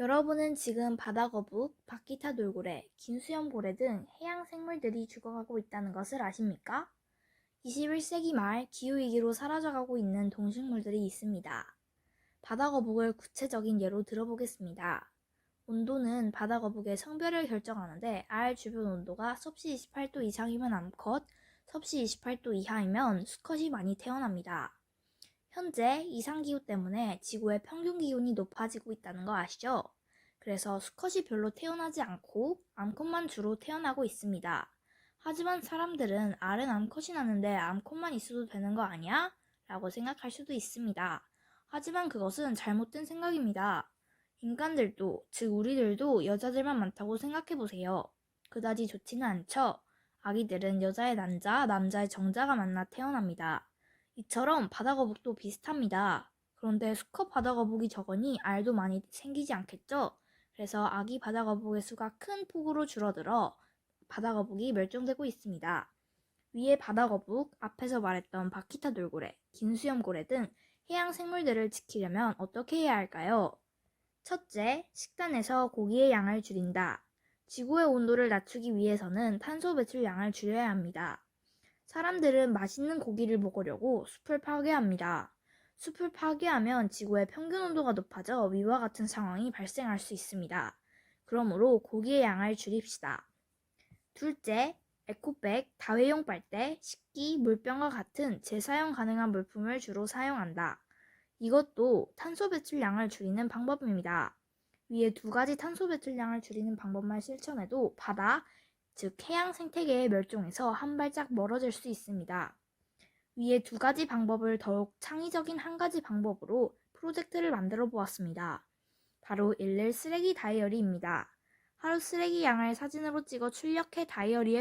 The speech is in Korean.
여러분은 지금 바다거북, 바퀴타 돌고래, 긴 수염고래 등 해양 생물들이 죽어가고 있다는 것을 아십니까? 21세기 말 기후위기로 사라져가고 있는 동식물들이 있습니다. 바다거북을 구체적인 예로 들어보겠습니다. 온도는 바다거북의 성별을 결정하는데 알 주변 온도가 섭씨 28도 이상이면 암컷, 섭씨 28도 이하이면 수컷이 많이 태어납니다. 현재 이상기후 때문에 지구의 평균 기온이 높아지고 있다는 거 아시죠? 그래서 수컷이 별로 태어나지 않고 암컷만 주로 태어나고 있습니다. 하지만 사람들은 알은 암컷이 나는데 암컷만 있어도 되는 거 아니야? 라고 생각할 수도 있습니다. 하지만 그것은 잘못된 생각입니다. 인간들도, 즉 우리들도 여자들만 많다고 생각해보세요. 그다지 좋지는 않죠? 아기들은 여자의 난자, 남자의 정자가 만나 태어납니다. 이처럼 바다거북도 비슷합니다. 그런데 수컷 바다거북이 적으니 알도 많이 생기지 않겠죠? 그래서 아기 바다거북의 수가 큰 폭으로 줄어들어 바다거북이 멸종되고 있습니다. 위에 바다거북, 앞에서 말했던 바키타 돌고래, 긴 수염고래 등 해양 생물들을 지키려면 어떻게 해야 할까요? 첫째, 식단에서 고기의 양을 줄인다. 지구의 온도를 낮추기 위해서는 탄소 배출량을 줄여야 합니다. 사람들은 맛있는 고기를 먹으려고 숲을 파괴합니다. 숲을 파괴하면 지구의 평균 온도가 높아져 위와 같은 상황이 발생할 수 있습니다. 그러므로 고기의 양을 줄입시다. 둘째, 에코백, 다회용 빨대, 식기, 물병과 같은 재사용 가능한 물품을 주로 사용한다. 이것도 탄소 배출량을 줄이는 방법입니다. 위에 두 가지 탄소 배출량을 줄이는 방법만 실천해도 바다, 즉 해양 생태계의 멸종에서 한 발짝 멀어질 수 있습니다. 위에 두 가지 방법을 더욱 창의적인 한 가지 방법으로 프로젝트를 만들어 보았습니다. 바로 일일 쓰레기 다이어리입니다. 하루 쓰레기 양을 사진으로 찍어 출력해 다이어리에